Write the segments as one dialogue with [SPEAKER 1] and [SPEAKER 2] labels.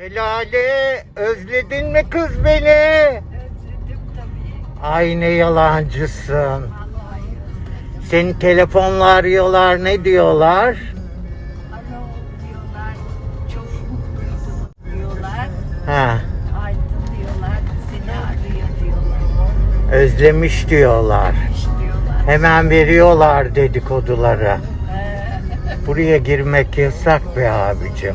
[SPEAKER 1] Şelale özledin mi kız beni?
[SPEAKER 2] Özledim tabii.
[SPEAKER 1] Ay ne yalancısın. Senin telefonla arıyorlar ne diyorlar?
[SPEAKER 2] Alo diyorlar. Çok mutluydum diyorlar.
[SPEAKER 1] Ha,
[SPEAKER 2] Aydın diyorlar. Seni arıyor diyorlar.
[SPEAKER 1] özlemiş diyorlar.
[SPEAKER 2] İş diyorlar.
[SPEAKER 1] Hemen veriyorlar dedikoduları.
[SPEAKER 2] Ee,
[SPEAKER 1] Buraya girmek yasak be abicim.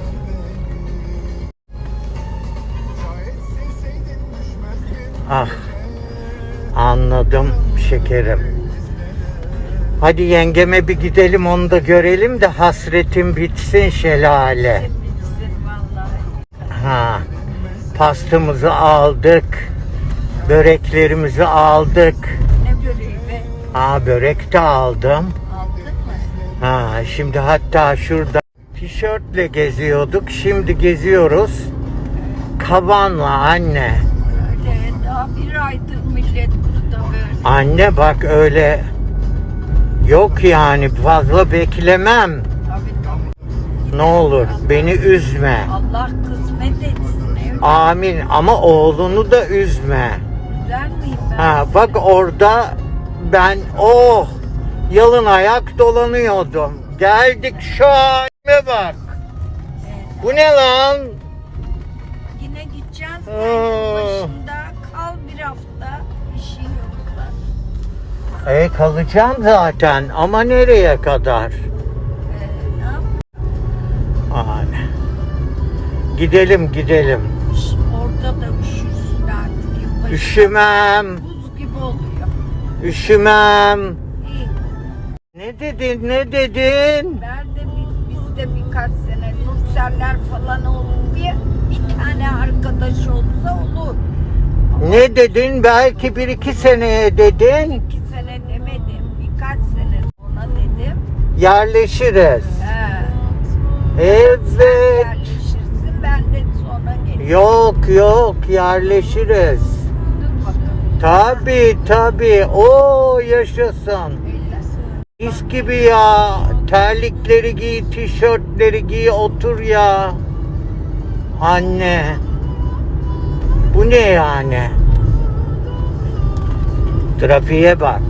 [SPEAKER 1] Ah. Anladım şekerim. Hadi yengeme bir gidelim onu da görelim de hasretim bitsin şelale. Ha. Pastamızı aldık. Böreklerimizi aldık.
[SPEAKER 2] Ne böreği be?
[SPEAKER 1] Ha börek de aldım.
[SPEAKER 2] Aldın mı?
[SPEAKER 1] Ha, şimdi hatta şurada tişörtle geziyorduk. Şimdi geziyoruz. Kabanla anne.
[SPEAKER 2] Bir aydır millet burada böyle.
[SPEAKER 1] Anne bak öyle yok yani fazla beklemem.
[SPEAKER 2] Tabii tabii.
[SPEAKER 1] Ne olur beni üzme.
[SPEAKER 2] Allah kısmet etsin. evladım.
[SPEAKER 1] Amin ama oğlunu da üzme.
[SPEAKER 2] Güzel miyim ben?
[SPEAKER 1] Ha bak orada ben oh yalın ayak dolanıyordum. Geldik şu halime bak.
[SPEAKER 2] Ee,
[SPEAKER 1] Bu ne lan?
[SPEAKER 2] Yine gideceğiz.
[SPEAKER 1] Aa.
[SPEAKER 2] Hafta. İşin yoksa.
[SPEAKER 1] E kalacağım zaten ama nereye kadar?
[SPEAKER 2] Ee.
[SPEAKER 1] Gidelim gidelim.
[SPEAKER 2] Orada da üşürsün artık. Yılbaşı
[SPEAKER 1] Üşümem,
[SPEAKER 2] Buz gibi oluyor.
[SPEAKER 1] üşümem.
[SPEAKER 2] İyi.
[SPEAKER 1] Ne dedin, ne dedin?
[SPEAKER 2] Ben de biz, bizde birkaç sene Nurseller falan olur diye bir tane arkadaş olsa olur.
[SPEAKER 1] Ne dedin? Belki bir iki seneye dedin.
[SPEAKER 2] İki sene demedim. Birkaç sene sonra dedim.
[SPEAKER 1] Yerleşiriz.
[SPEAKER 2] He.
[SPEAKER 1] Evet.
[SPEAKER 2] Yerleşirsin ben de sonra gelirim.
[SPEAKER 1] Yok yok yerleşiriz. Tabi tabi. O yaşasın. Mis gibi ya. Terlikleri giy, tişörtleri giy, otur ya. Anne. Bu ne yani? Trafiğe bak.